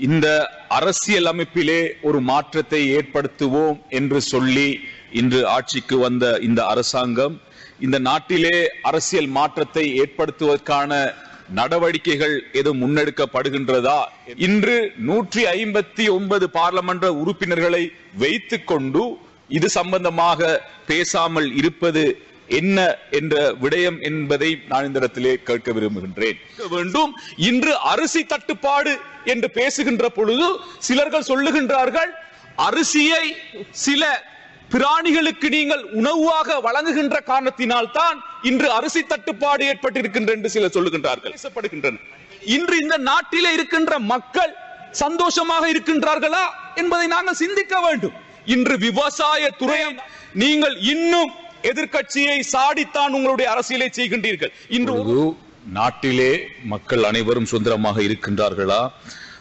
இந்த அரசியல் அமைப்பிலே ஒரு மாற்றத்தை ஏற்படுத்துவோம் என்று சொல்லி இன்று ஆட்சிக்கு வந்த இந்த அரசாங்கம் இந்த நாட்டிலே அரசியல் மாற்றத்தை ஏற்படுத்துவதற்கான நடவடிக்கைகள் எதுவும் முன்னெடுக்கப்படுகின்றதா? இன்று நூற்றி ஐம்பத்தி ஒன்பது பாராளுமன்ற உறுப்பினர்களை வைத்துக் கொண்டு இது சம்பந்தமாக பேசாமல் இருப்பது என்ன என்ற விடயம் என்பதை நான் இந்த இடத்திலே கேட்க விரும்புகின்றேன். வேண்டும். இன்று அரிசி தட்டுப்பாடு என்று பேசுகின்ற பொழுது சிலர்கள் சொல்லுகின்றார்கள் அரிசியை சில பிராணிகளுக்கு நீங்கள் உணவாக வழங்குகின்ற காரணத்தினால் தான் இன்று அரிசி தட்டுப்பாடு ஏற்பட்டிருக்கின்ற என்று சிலர் சொல்லுகின்றார்கள். பேசப்படுகின்றன. இன்று இந்த நாட்டிலே இருக்கின்ற மக்கள் சந்தோஷமாக இருக்கின்றார்களா என்பதை நாங்கள் சிந்திக்க வேண்டும். இன்று விவசாய துறையை நீங்கள் இன்னும் எதிர்க்கட்சியை சாடித்தான் உங்களுடைய அரசியலை செய்கின்றீர்கள். இன்று நாட்டிலே மக்கள் அனைவரும் சுதந்திரமாக இருக்கின்றார்களா?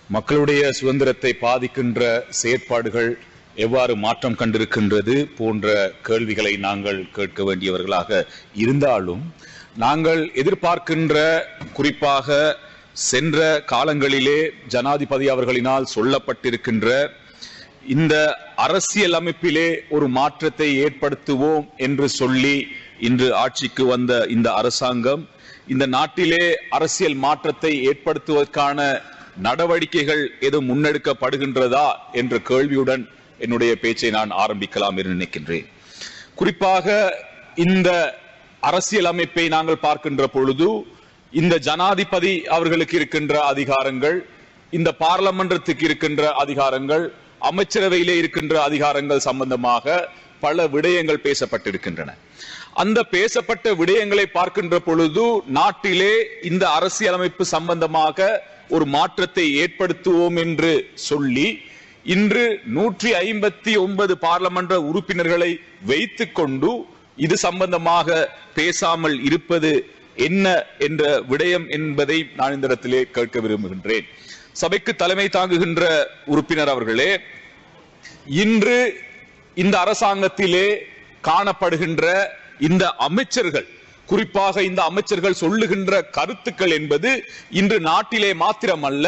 மக்களுடைய சுதந்திரத்தை பாதிக்கின்ற செயற்பாடுகள் எவ்வாறு மாற்றம் கண்டிருக்கின்றது போன்ற கேள்விகளை நாங்கள் கேட்க வேண்டியவர்களாக இருந்தாலும் நாங்கள் எதிர்பார்க்கின்ற குறிப்பாக சென்ற காலங்களிலே ஜனாதிபதி அவர்களினால் சொல்லப்பட்டிருக்கின்ற இந்த அரசியல் அமைப்பிலே ஒரு மாற்றத்தை ஏற்படுத்துவோம் என்று சொல்லி இன்று ஆட்சிக்கு வந்த இந்த அரசாங்கம் இந்த நாட்டிலே அரசியல் மாற்றத்தை ஏற்படுத்துவதற்கான நடவடிக்கைகள் எதுவும் முன்னெடுக்கப்படுகின்றதா என்ற கேள்வியுடன் என்னுடைய பேச்சை நான் ஆரம்பிக்கலாம் என்று நினைக்கின்றேன். குறிப்பாக இந்த அரசியல் அமைப்பை நாங்கள் பார்க்கின்ற பொழுது இந்த ஜனாதிபதி அவர்களுக்கு இருக்கின்ற அதிகாரங்கள் இந்த பார்லமன்றத்துக்கு இருக்கின்ற அதிகாரங்கள் அமைச்சரவையிலே இருக்கின்ற அதிகாரங்கள் சம்பந்தமாக பல விடயங்கள் பேசப்பட்டிருக்கின்றன. அந்த பேசப்பட்ட விடயங்களை பார்க்கின்ற பொழுது நாட்டிலே இந்த அரசியலமைப்பு சம்பந்தமாக ஒரு மாற்றத்தை ஏற்படுத்துவோம் என்று சொல்லி இன்று நூற்றி ஐம்பத்தி ஒன்பது பாராளுமன்ற உறுப்பினர்களை வைத்துக் கொண்டு இது சம்பந்தமாக பேசாமல் இருப்பது என்ன என்ற விடயம் என்பதை நான் இந்த இடத்திலே கேட்க விரும்புகின்றேன். சபைக்கு தலைமை தாங்குகின்ற உறுப்பினர் அவர்களே இன்று இந்த அரசாங்கத்திலே காணப்படுகின்ற இந்த அமைச்சர்கள் குறிப்பாக இந்த அமைச்சர்கள் சொல்லுகின்ற கருத்துக்கள் என்பது இன்று நாட்டிலே மாத்திரமல்ல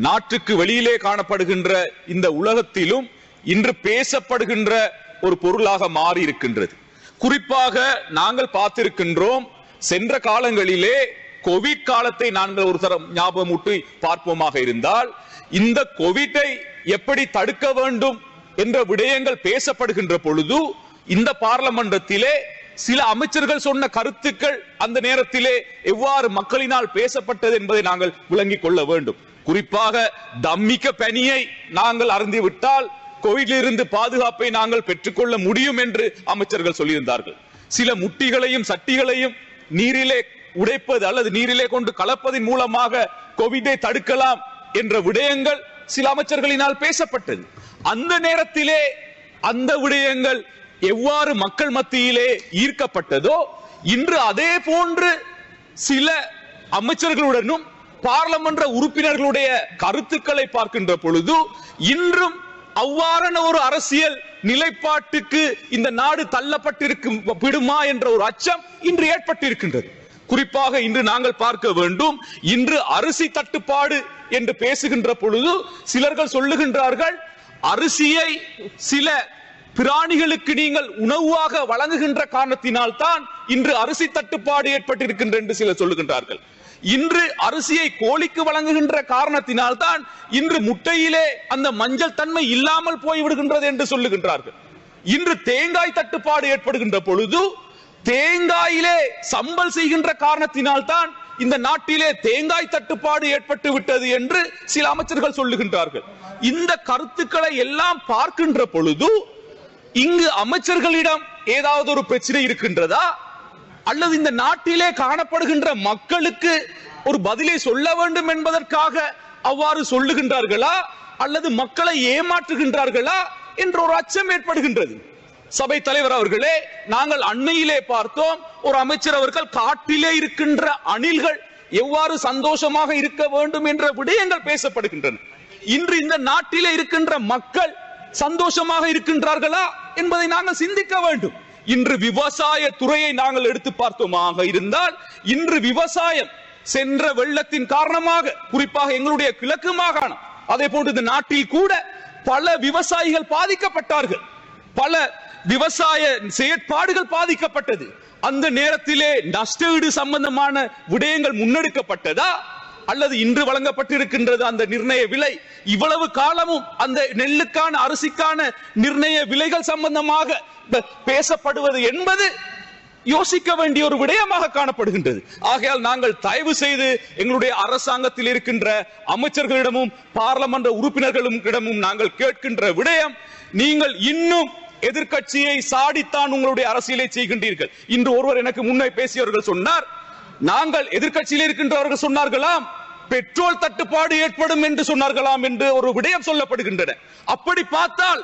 நாட்டுக்கு வெளியிலே காணப்படுகின்ற இந்த உலகத்திலும் இன்று பேசப்படுகின்ற ஒரு பொருளாக மாறி இருக்கின்றது குறிப்பாக நாங்கள் பார்த்திருக்கின்றோம் சென்ற காலங்களிலே கோவிட் காலத்தை நாங்கள் ஒரு தரம் ஞாபகம் பார்ப்போமாக இருந்தால் இந்த கோவிட்டை எப்படி தடுக்க வேண்டும் என்ற விடயங்கள் பேசப்படுகின்ற பொழுது இந்த பார்லமெண்டத்திலே சில அமைச்சர்கள் சொன்ன கருத்துக்கள் அந்த நேரத்திலே எவ்வாறு மக்களினால் பேசப்பட்டது என்பதை நாங்கள் விளங்கிக் கொள்ள வேண்டும். குறிப்பாக தம்மிக்க பனியை நாங்கள் அறிந்துவிட்டால் கோவிலிருந்து பாதுகாப்பை நாங்கள் பெற்றுக்கொள்ள முடியும் என்று அமைச்சர்கள் சொல்லியிருந்தார்கள். சில முட்டிகளையும் சட்டிகளையும் நீரிலே உடைப்பது அல்லது நீரிலே கொண்டு கலப்பதன் மூலமாக கோவிட்டை தடுக்கலாம் என்ற விடயங்கள் சில அமைச்சர்களினால் பேசப்பட்டது. அந்த நேரத்திலே அந்த விடயங்கள் எவ்வாறு மக்கள் மத்தியிலே ஈர்க்கப்பட்டதோ இன்று அதே போன்று சில அமைச்சர்களுடனும் பார்லமென்ற உறுப்பினர்களுடைய கருத்துக்களை பார்க்கின்ற பொழுது இன்றும் அவ்வாறான ஒரு அரசியல் நிலைப்பாட்டுக்கு இந்த நாடு தள்ளப்பட்டிருக்கும் விடுமா என்ற ஒரு அச்சம் இன்று ஏற்பட்டிருக்கின்றது. குறிப்பாக இன்று நாங்கள் பார்க்க வேண்டும் இன்று அரிசி தட்டுப்பாடு என்று பேசுகின்ற பொழுது சிலர்கள் சொல்லுகின்றார்கள் அரிசியை சில பிராணிகளுக்கு நீங்கள் உணவாக வழங்குகின்ற காரணத்தினால் தான் இன்று அரிசி தட்டுப்பாடு ஏற்பட்டிருக்கின்ற என்று சிலர் சொல்லுகின்றார்கள். இன்று அரிசியை கோழிக்கு வழங்குகின்ற காரணத்தினால் தான் இன்று முட்டையிலே அந்த மஞ்சள் தன்மை இல்லாமல் போய்விடுகின்றது என்று சொல்லுகின்றார்கள். இன்று தேங்காய் தட்டுப்பாடு ஏற்படுகின்ற பொழுது தேங்காயிலே சம்பல் செய்கின்ற காரணத்தினால் தான் இந்த நாட்டிலே தேங்காய் தட்டுப்பாடு ஏற்பட்டு விட்டது என்று சில அமைச்சர்கள் சொல்லுகின்றார்கள். இந்த கருத்துக்களை எல்லாம் பார்க்கின்ற பொழுது இங்கு அமைச்சர்களிடம் ஏதாவது ஒரு பிரச்சனை இருக்கின்றதா? அல்லது இந்த நாட்டிலே காணப்படுகின்ற மக்களுக்கு ஒரு பதிலை சொல்ல வேண்டும் என்பதற்காக அவ்வாறு சொல்லுகின்றார்களா? அல்லது மக்களை ஏமாற்றுகின்றார்களா? என்ற ஒரு அச்சம் ஏற்படுகின்றது. சபை தலைவர் அவர்களே நாங்கள் அண்மையிலே பார்த்தோம் ஒரு அமைச்சர் அவர்கள் காட்டிலே இருக்கின்ற அணில்கள் எவ்வாறு சந்தோஷமாக இருக்க வேண்டும் என்ற விடயங்கள் பேசப்படுகின்றன. இன்று இந்த நாட்டிலே இருக்கின்ற மக்கள் சந்தோஷமாக இருக்கின்றார்களா என்பதை நாங்கள் சிந்திக்க வேண்டும். இன்று விவசாய துறையை நாங்கள் எடுத்து பார்த்தோமாக இருந்தால் இன்று விவசாயம் சென்ற வெள்ளத்தின் காரணமாக குறிப்பாக எங்களுடைய கிழக்கு மாகாணம் அதே போன்று இந்த நாட்டில் கூட பல விவசாயிகள் பாதிக்கப்பட்டார்கள். பல விவசாய செயற்பாடுகள் பாதிக்கப்பட்டது. அந்த நேரத்திலே நஷ்டஈடு சம்பந்தமான விடயங்கள் முன்னெடுக்கப்பட்டதா? அல்லது இன்று வழங்கப்பட்டிருக்கின்றது அந்த நிர்ணய விலை? இவ்வளவு காலமும் அந்த நெல்லுக்கான அரிசிக்கான நிர்ணய விலைகள் சம்பந்தமாக பேசப்படுவது என்பது யோசிக்க வேண்டிய ஒரு விடயமாக காணப்படுகின்றது. ஆகையால் நாங்கள் தயவு செய்து எங்களுடைய அரசாங்கத்தில் இருக்கின்ற அமைச்சர்களிடமும் பாராளுமன்ற இடமும் நாங்கள் கேட்கின்ற விடயம் நீங்கள் இன்னும் எதிர்க்கட்சியை சாடித்தான் உங்களுடைய அரசியலை செய்கின்றீர்கள். இன்று ஒருவர் எனக்கு முன்னே பேசியவர்கள் சொன்னார் நாங்கள் எதிர்கட்சியில் இருக்கின்றவர்கள் சொன்னார்களாம் பெட்ரோல் தட்டுப்பாடு ஏற்படும் என்று சொன்னார்களாம் என்று ஒரு விடயம் சொல்லப்படுகின்றன. அப்படி பார்த்தால்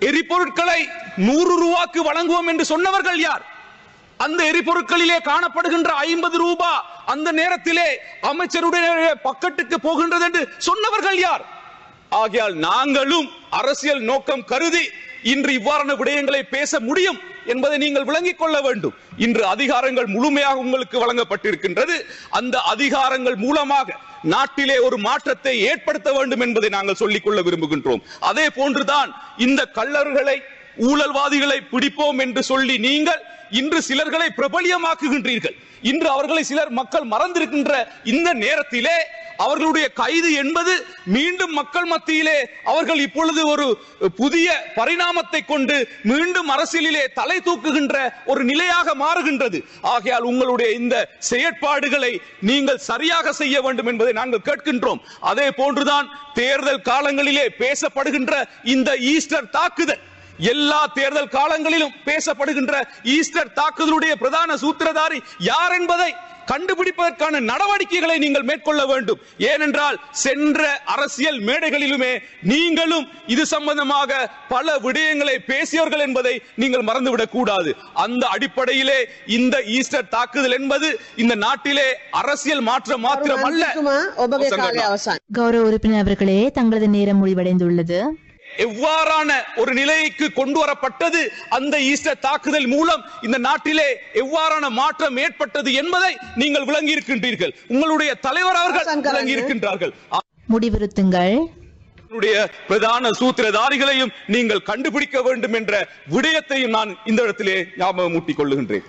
எரிபொருட்களை நூறு ரூபாய்க்கு வழங்குவோம் என்று சொன்னவர்கள் யார்? அந்த எரிபொருட்களிலே காணப்படுகின்ற ஐம்பது ரூபாய் அந்த நேரத்திலே அமைச்சருடைய பக்கத்துக்கு போகின்றது என்று சொன்னவர்கள் யார்? ஆகையால் நாங்களும் அரசியல் நோக்கம் கருதி இன்று இவ்வாறான விடயங்களை பேச முடியும் என்பதை நீங்கள் விளங்கிக் கொள்ள வேண்டும். இன்று அதிகாரங்கள் முழுமையாக உங்களுக்கு வழங்கப்பட்டிருக்கின்றது. அந்த அதிகாரங்கள் மூலமாக நாட்டிலே ஒரு மாற்றத்தை ஏற்படுத்த வேண்டும் என்பதை நாங்கள் சொல்லிக் கொள்ள விரும்புகின்றோம். அதே போன்றுதான் இந்த கள்ளர்களை ஊழல்வாதிகளை பிடிப்போம் என்று சொல்லி நீங்கள் இன்று சிலர்களை பிரபலியமாக்குகின்றீர்கள். இன்று அவர்களை சிலர் மக்கள் மறந்திருக்கின்ற இந்த நேரத்திலே அவர்களுடைய கைது என்பது மீண்டும் மக்கள் மத்தியிலே அவர்கள் இப்பொழுது ஒரு புதிய பரிணாமத்தை கொண்டு மீண்டும் அரசியலிலே தலை தூக்குகின்ற ஒரு நிலையாக மாறுகின்றது. ஆகையால் உங்களுடைய இந்த செயற்பாடுகளை நீங்கள் சரியாக செய்ய வேண்டும் என்பதை நாங்கள் கேட்கின்றோம். அதே போன்றுதான் தேர்தல் காலங்களிலே பேசப்படுகின்ற இந்த ஈஸ்டர் தாக்குதல். எல்லா தேர்தல் காலங்களிலும் பேசப்படுகின்ற ஈஸ்டர் தாக்குதலுடைய பிரதான சூத்திரதாரி யார் என்பதை கண்டுபிடிப்பதற்கான நடவடிக்கைகளை நீங்கள் மேற்கொள்ள வேண்டும். ஏனென்றால் சென்ற அரசியல் மேடைகளிலுமே நீங்களும் இது சம்பந்தமாக பல விடயங்களை பேசியவர்கள் என்பதை நீங்கள் மறந்துவிடக் கூடாது. அந்த அடிப்படையிலே இந்த ஈஸ்டர் தாக்குதல் என்பது இந்த நாட்டிலே அரசியல் மாற்றம் மாத்திரம் அல்ல கௌரவ உறுப்பினர் அவர்களே தங்களது நேரம் முடிவடைந்துள்ளது. எவ்வாறான ஒரு நிலைக்கு கொண்டு வரப்பட்டது அந்த ஈஸ்டர் தாக்குதல் மூலம் இந்த நாட்டிலே எவ்வாறான மாற்றம் ஏற்பட்டது என்பதை நீங்கள் விளங்கி இருக்கின்றீர்கள் உங்களுடைய தலைவர் அவர்கள். விளங்கி இருக்கின்றார்கள் முடிவிறுத்துங்கள். அவருடைய பிரதான சூத்திரதாரிகளையும் நீங்கள் கண்டுபிடிக்க வேண்டும் என்ற விடயத்தையும் நான் இந்த இடத்திலே ஞாபகம் ஊட்டிக் கொள்ளுகின்றேன்.